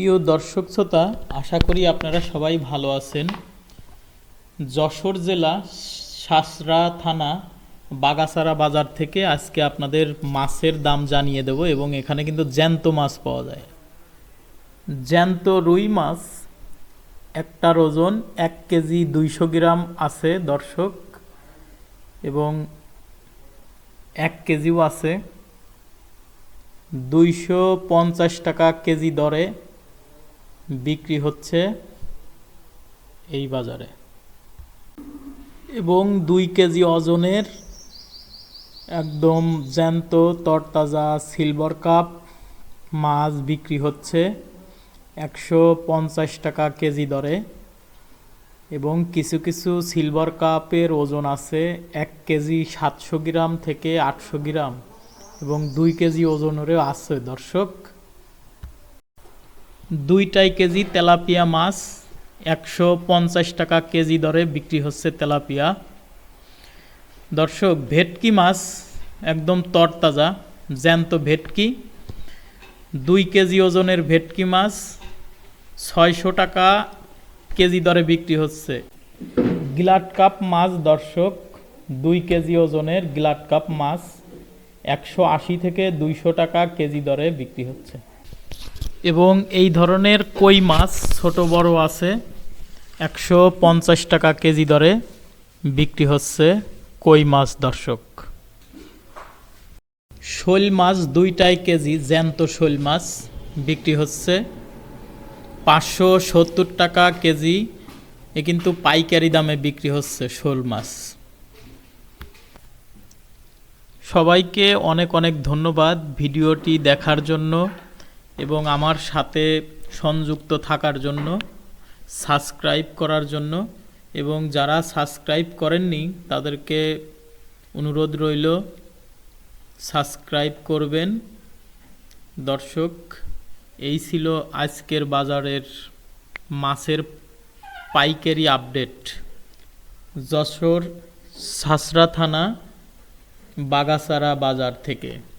প্রিয় দর্শক শ্রোতা, আশা করি আপনারা সবাই ভালো আছেন। যশোর জেলা সাসরা থানা বাগাসারা বাজার থেকে আজকে আপনাদের মাছের দাম জানিয়ে দেব এবং এখানে কিন্তু জ্যান্ত মাছ পাওয়া যায়। জ্যান্ত রুই মাছ একটার ওজন এক কেজি দুইশো গ্রাম আছে দর্শক, এবং এক কেজিও আছে। দুইশো পঞ্চাশ টাকা কেজি দরে বিক্রি হচ্ছে এই বাজারে। এবং দুই কেজি ওজনের একদম জ্যান্ত, তরতাজা সিলভার কাপ মাছ বিক্রি হচ্ছে একশো পঞ্চাশ টাকা কেজি দরে। এবং কিছু কিছু সিলভার কাপের ওজন আছে এক কেজি সাতশো গ্রাম থেকে আটশো গ্রাম। এবং দুই কেজি ওজনেরও আছে, দর্শক। দুইটাই কেজি তেলাপিয়া মাছ, একশো পঞ্চাশ টাকা কেজি দরে বিক্রি হচ্ছে তেলাপিয়া। দর্শক, ভেটকি মাছ একদম তরতাজা, জ্যান্ত ভেটকি। দুই কেজি ওজনের ভেটকি মাছ ছয়শো টাকা কেজি দরে বিক্রি হচ্ছে। গিলাট কাপ মাছ দর্শক, দুই কেজি ওজনের গিলাট কাপ মাছ একশো আশি থেকে দুইশো টাকা কেজি দরে বিক্রি হচ্ছে। এবং এই ধরনের কই মাছ ছোট বড় আছে, একশো পঞ্চাশ টাকা কেজি দরে বিক্রি হচ্ছে কই মাছ দর্শক। শোল মাছ দুইটাই কেজি, জ্যান্ত শোল মাছ বিক্রি হচ্ছে পাঁচশো সত্তর টাকা কেজি, এ কিন্তু পাইকারি দামে বিক্রি হচ্ছে শোল মাছ। সবাইকে অনেক অনেক ধন্যবাদ ভিডিওটি দেখার জন্য। এবং আমার সাথে সংযুক্ত থাকার জন্য সাবস্ক্রাইব করার জন্য এবং যারা সাবস্ক্রাইব করেননি, তাদেরকে অনুরোধ রইল সাবস্ক্রাইব করবেন। দর্শক, এই ছিল আজকের বাজারের মাছের পাইকারি আপডেট। যশোর সাসরা থানা বাগাসারা বাজার থেকে।